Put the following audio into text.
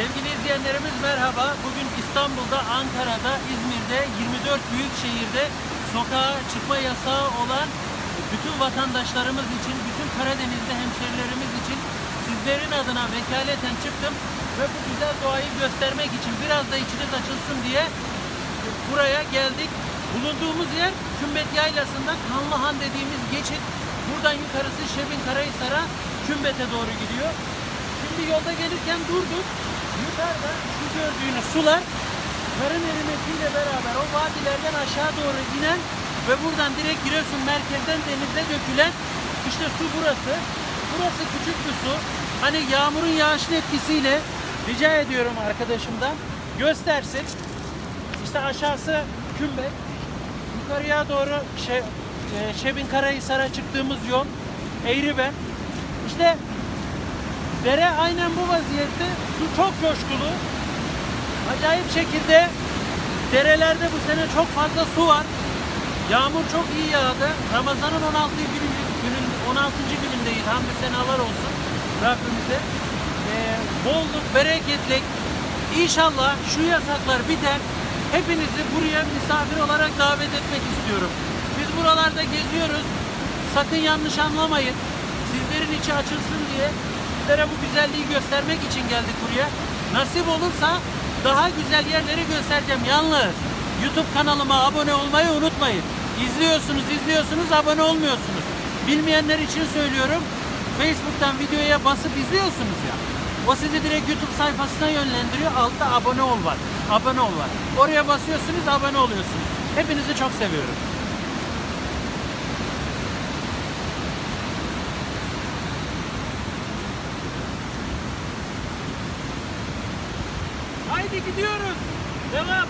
Sevgili izleyenlerimiz merhaba. Bugün İstanbul'da, Ankara'da, İzmir'de, 24 büyük şehirde sokağa çıkma yasağı olan bütün vatandaşlarımız için, bütün Karadeniz'de hemşerilerimiz için sizlerin adına vekaleten çıktım ve bu güzel doğayı göstermek için biraz da içiniz açılsın diye buraya geldik. Bulunduğumuz yer Kümbet Yaylası'nda Kanlıhan dediğimiz geçit. Buradan yukarısı Şebin Karahisar'a Kümbet'e doğru gidiyor. Şimdi yolda gelirken durduk. Yukarıda şu gördüğünüz sular karın erimesiyle beraber o vadilerden aşağı doğru inen ve buradan direkt Giresun merkezden denize dökülen işte su burası. Burası küçük bir su. Hani yağmurun yağışın etkisiyle rica ediyorum arkadaşımdan göstersin. İşte aşağısı Kümbet. Yukarıya doğru şey, e, Şebin Karahisar'a çıktığımız yol Eğriben. İşte dere aynen bu vaziyette. Su çok coşkulu. Acayip şekilde derelerde bu sene çok fazla su var. Yağmur çok iyi yağdı. Ramazan'ın 16. günü, günün 16. günündeyiz. Hamdü senalar olsun Rabbimize. Ee, bolluk, bereketlik. İnşallah şu yasaklar biter. Hepinizi buraya misafir olarak davet etmek istiyorum. Biz buralarda geziyoruz. Sakın yanlış anlamayın. Sizlerin içi açılsın diye sizlere bu güzelliği göstermek için geldik buraya. Nasip olursa daha güzel yerleri göstereceğim. Yalnız YouTube kanalıma abone olmayı unutmayın. İzliyorsunuz, izliyorsunuz, abone olmuyorsunuz. Bilmeyenler için söylüyorum. Facebook'tan videoya basıp izliyorsunuz ya. O sizi direkt YouTube sayfasına yönlendiriyor. Altta abone ol var. Abone ol var. Oraya basıyorsunuz, abone oluyorsunuz. Hepinizi çok seviyorum. Haydi gidiyoruz. Devam.